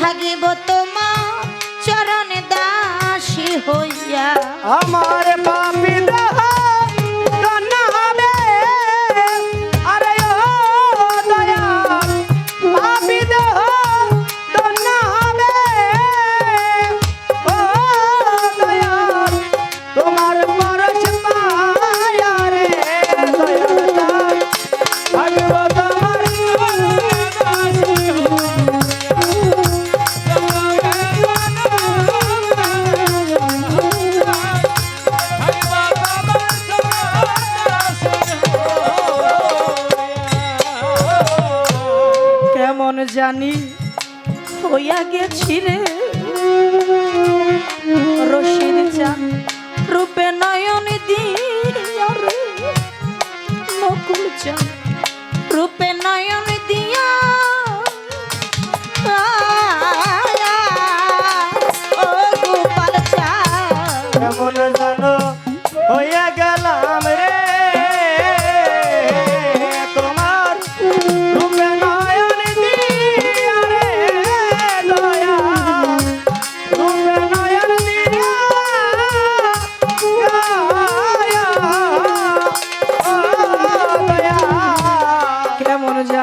থাকিব তোমার চরণ দাসী হইয়া। আমার মন জানি হইয়া গেছি রে। রশিদ চান রূপে নয়ন দিয়ে নকুল চান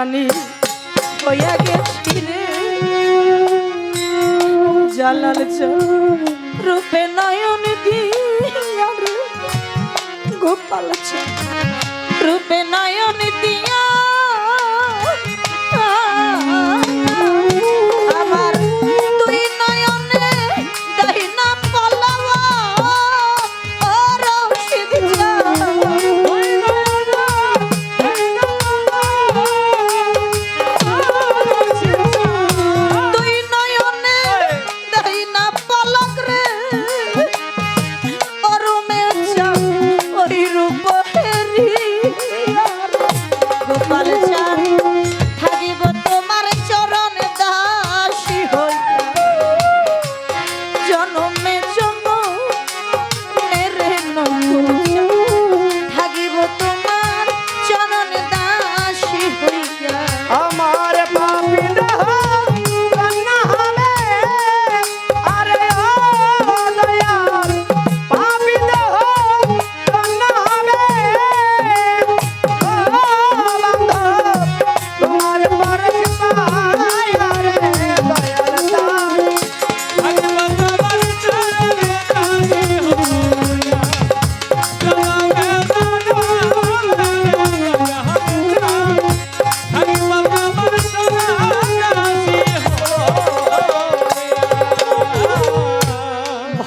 রানী হইয়া গেছি রে জালাল রূপে নয়ন দিয়ে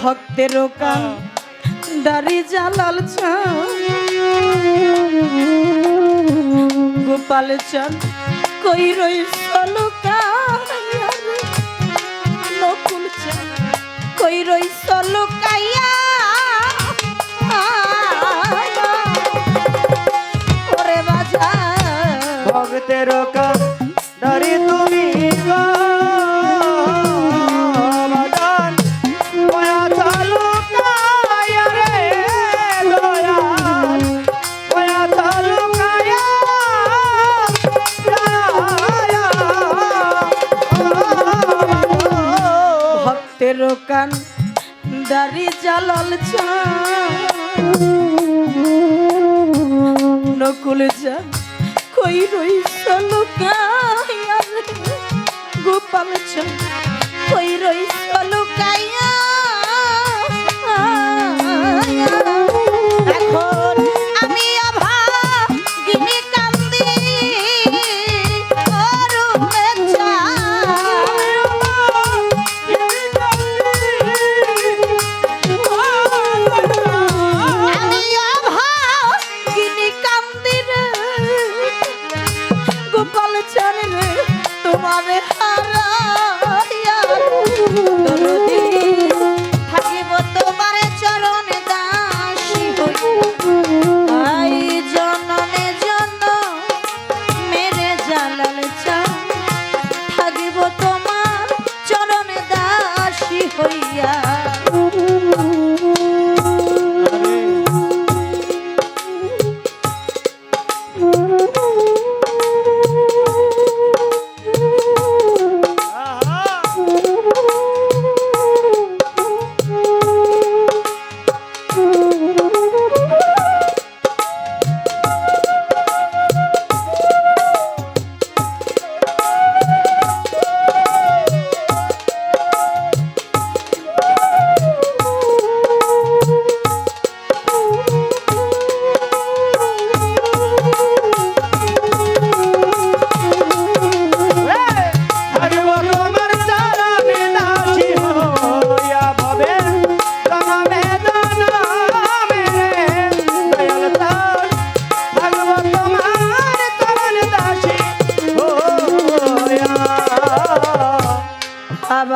ভক্তের কান দাড়ি জালাল গোপাল চান কই রই সলকা কই রই সলকাইয়া ভক্তের কান দোকান দারি জালাল নকুল যা কই রই সলুকাই গোপাল চা কই রই সলুকাই হইয়া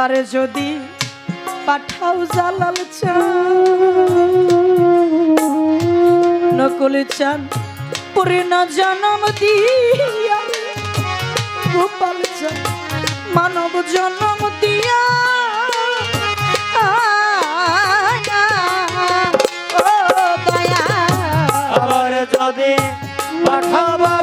আমারে যদি পাঠাও জালাল নকুল চান পুরে না জনম দিয়া। গোপাল চান, মানব জনম দয়া। আবার যদি পাঠাবে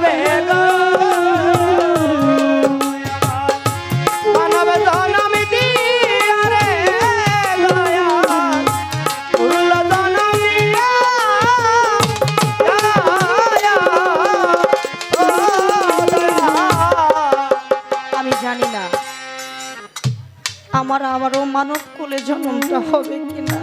আমার আমারও মানব কোলে জন্মটা হবে কিনা?